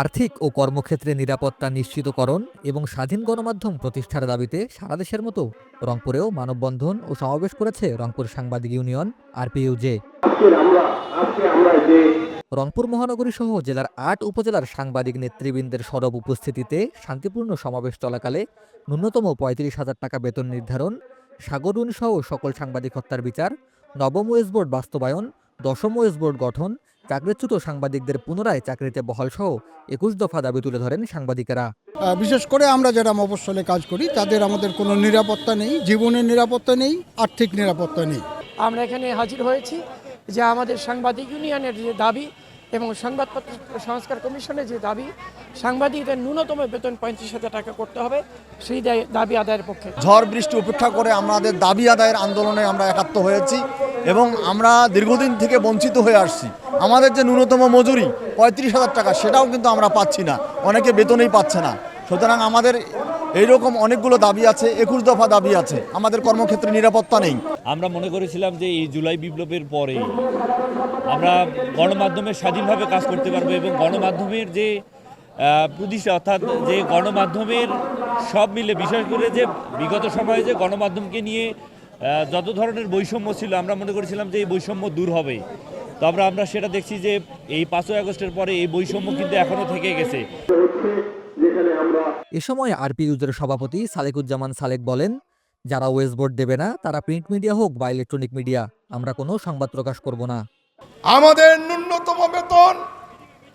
আর্থিক ও কর্মক্ষেত্রে নিরাপত্তা নিশ্চিতকরণ এবং স্বাধীন গণমাধ্যম প্রতিষ্ঠার দাবিতে সারা দেশের মতো রংপুরেও মানববন্ধন ও সমাবেশ করেছে রংপুর সাংবাদিক ইউনিয়ন, আরপিইউজে। রংপুর মহানগরী সহ জেলার আট উপজেলার সাংবাদিক নেতৃবৃন্দের সরব উপস্থিতিতে শান্তিপূর্ণ সমাবেশ চলাকালে ন্যূনতম পঁয়ত্রিশ হাজার টাকা বেতন নির্ধারণ সাগরুন সহ সকল সাংবাদিক হত্যার বিচার, নবম ওয়েস বোর্ড বাস্তবায়ন, দশম ওয়েস বোর্ড গঠন চাকরিচ্যুত সাংবাদিকদের পুনরায় চাকরিতে বহাল সহ একুশ দফা দাবি তুলে ধরেন সাংবাদিকেরা। বিশেষ করে আমরা যারা মফস্বলে কাজ করি তাদের আমাদের কোনো নিরাপত্তা নেই জীবনের নিরাপত্তা নেই আর্থিক নিরাপত্তা নেই। আমরা এখানে হাজির হয়েছি যে আমাদের সাংবাদিক ইউনিয়নের যে দাবি এবং সংবাদপত্র সংস্কার কমিশনের যে দাবি সাংবাদিকদের ন্যূনতম বেতন পঁয়ত্রিশ হাজার টাকা করতে হবে সেই দায়- দাবি আদায়ের পক্ষে। ঝড় বৃষ্টি উপেক্ষা করে আমাদের দাবি আদায়ের আন্দোলনে আমরা একাত্ম হয়েছি এবং আমরা দীর্ঘদিন থেকে বঞ্চিত হয়ে আসছি। আমাদের যে ন্যূনতম মজুরি পঁয়ত্রিশ হাজার টাকা, সেটাও কিন্তু আমরা পাচ্ছি না। অনেকে বেতনেই পাচ্ছে না। সুতরাং আমাদের এইরকম অনেকগুলো দাবি আছে, একুশ দফা দাবি আছে। আমাদের কর্মক্ষেত্রে নিরাপত্তা নেই। আমরা মনে করেছিলাম যে এই জুলাই বিপ্লবের পরে আমরা গণমাধ্যমে স্বাধীনভাবে কাজ করতে পারব এবং গণমাধ্যমের যে প্রতিষ্ঠা, অর্থাৎ যে গণমাধ্যমের সব মিলে, বিশেষ করে যে বিগত সময়ে যে গণমাধ্যমকে নিয়ে যত ধরনের বৈষম্য ছিল, আমরা মনে করেছিলাম যে এই বৈষম্য দূর হবে। তো আমরা আমরা সেটা দেখছি যে এই পাঁচই আগস্টের পরে এই বৈষম্য কিন্তু এখনও থেকে গেছে। এ সময় আরপিইউজের সভাপতি সালেকুজ্জামান সালেক বলেন যারা ওয়েস বোর্ড দেবে না তারা প্রিন্ট মিডিয়া হোক বা ইলেকট্রনিক মিডিয়া আমরা কোনো সংবাদ প্রকাশ করব না। আমাদের ন্যূনতম বেতন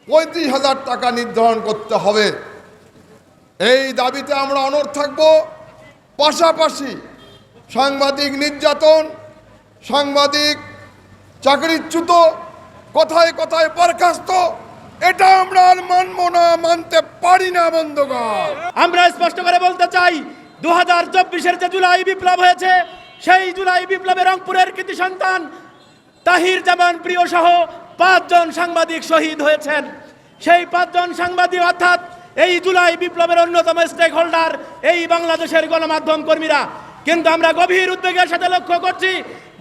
পঁয়ত্রিশ হাজার টাকা নির্ধারণ করতে হবে। এই দাবিতে আমরা অনড় থাকব। পাশাপাশি সাংবাদিক নির্যাতন সাংবাদিক চাকরিচ্যুত, কথায় কথায় বরখাস্ত, এটা আমরা আর মানব না, মানতে পারি না, বন্ধুগণ। আমরা স্পষ্ট করে বলতে চাই দু হাজার চব্বিশের যে জুলাই বিপ্লব হয়েছে, সেই জুলাই বিপ্লবে রংপুরের কৃতি সন্তান তাহির জামান প্রিয় সহ পাঁচজন সাংবাদিক শহীদ হয়েছেন। সেই পাঁচজন সাংবাদিক অর্থাৎ এই জুলাই বিপ্লবের অন্যতম স্টেক হোল্ডার এই বাংলাদেশের গণমাধ্যম কর্মীরা। কিন্তু আমরা গভীর উদ্বেগের সাথে লক্ষ্য করছি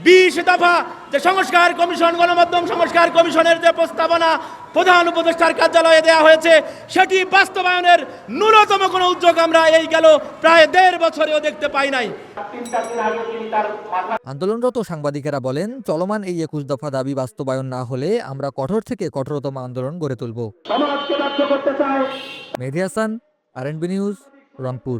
বিশ দফা যে সংস্কার কমিশন গণমাধ্যম সংস্কার কমিশনের যে প্রস্তাবনা প্রধান উপদেষ্টার কার্যালয়ে দেওয়া হয়েছে সেটি বাস্তবায়নের ন্যূনতম কোনো উদ্যোগ আমরা এই গেল প্রায় দেড় বছরেও দেখতে পাই নাই। আন্দোলনরত সাংবাদিকেরা বলেন চলমান এই একুশ দফা দাবি বাস্তবায়ন না হলে আমরা কঠোর থেকে কঠোরতম আন্দোলন গড়ে তুলব। মেহেদি হাসান আর নিউজ রংপুর।